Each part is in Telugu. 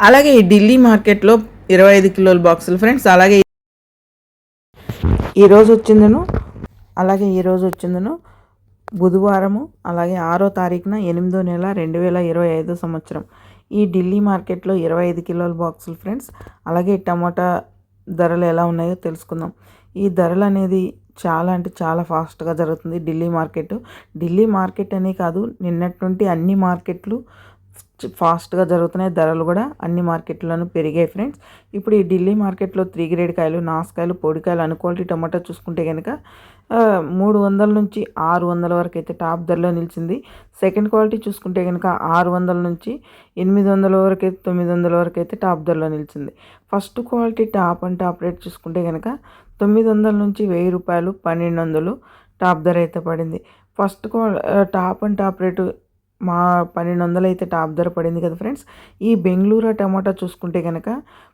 అలాగే ఈ ఢిల్లీ మార్కెట్లో ఇరవై ఐదు కిలోల బాక్సులు ఫ్రెండ్స్ అలాగే ఈరోజు వచ్చిందను అలాగే ఈరోజు వచ్చిందను బుధవారము అలాగే ఆరో తారీఖున ఎనిమిదో నెల రెండు వేల ఇరవై ఐదో సంవత్సరం. ఈ ఢిల్లీ మార్కెట్లో ఇరవై ఐదు కిలోల బాక్సులు ఫ్రెండ్స్ అలాగే టమాటా ధరలు ఎలా ఉన్నాయో తెలుసుకుందాం. ఈ ధరలు అనేది చాలా అంటే చాలా ఫాస్ట్గా జరుగుతుంది ఢిల్లీ మార్కెట్. ఢిల్లీ మార్కెట్ అనే కాదు నిన్నటువంటి అన్ని మార్కెట్లు ఫాస్ట్గా జరుగుతున్నాయి. ధరలు కూడా అన్ని మార్కెట్లోనూ పెరిగాయి ఫ్రెండ్స్. ఇప్పుడు ఈ ఢిల్లీ మార్కెట్లో త్రీ గ్రేడ్ కాయలు నాసుకాయలు పొడికాయలు అన్ క్వాలిటీ టమాటా చూసుకుంటే కనుక మూడు వందల నుంచి ఆరు వందల వరకు అయితే టాప్ ధరలో నిలిచింది. సెకండ్ క్వాలిటీ చూసుకుంటే కనుక ఆరు వందల నుంచి ఎనిమిది వందల వరకు అయితే తొమ్మిది వందల వరకు అయితే టాప్ ధరలో నిలిచింది. First quality top and top rate చూసుకుంటే కనుక తొమ్మిది వందల నుంచి వెయ్యి రూపాయలు పన్నెండు వందలు టాప్ ధర అయితే పడింది. ఫస్ట్ క్వా టాప్ అండ్ టాప్ రేటు మా పన్నెండు వందలు అయితే టాప్ ధర పడింది కదా ఫ్రెండ్స్. ఈ బెంగళూరు టమాటా చూసుకుంటే కనుక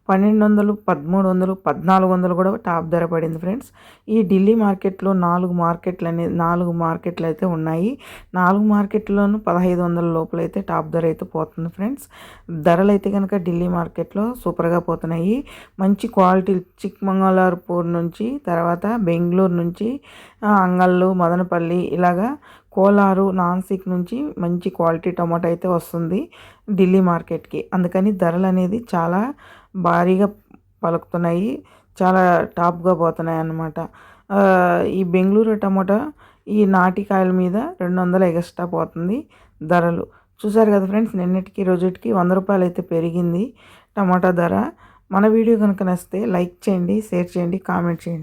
పన్నెండు వందలు పదమూడు వందలు పద్నాలుగు వందలు కూడా టాప్ ధర పడింది ఫ్రెండ్స్. ఈ ఢిల్లీ మార్కెట్లో నాలుగు మార్కెట్లు అనేది నాలుగు మార్కెట్లు అయితే ఉన్నాయి. నాలుగు మార్కెట్లోనూ పదహైదు వందల లోపల అయితే టాప్ ధర అయితే పోతుంది ఫ్రెండ్స్. ధరలు అయితే కనుక ఢిల్లీ మార్కెట్లో సూపర్గా పోతున్నాయి. మంచి క్వాలిటీ చిక్మంగళూరుపూర్ నుంచి తర్వాత బెంగళూరు నుంచి అంగళ్ళు మదనపల్లి ఇలాగా కోలారు నాన్సిక్ నుంచి మంచి క్వాలిటీ టమాటో అయితే వస్తుంది ఢిల్లీ మార్కెట్కి. అందుకని ధరలు అనేది చాలా భారీగా పలుకుతున్నాయి చాలా టాప్గా పోతున్నాయి అన్నమాట. ఈ బెంగళూరు టమాటా ఈ నాటికాయల మీద రెండు వందల ఎగస్ట్రా పోతుంది ధరలు. చూసారు కదా ఫ్రెండ్స్ నిన్నటికి రోజుటికి వంద రూపాయలు అయితే పెరిగింది టమాటా ధర. మన వీడియో కనుక నచ్చితే లైక్ చేయండి షేర్ చేయండి కామెంట్ చేయండి.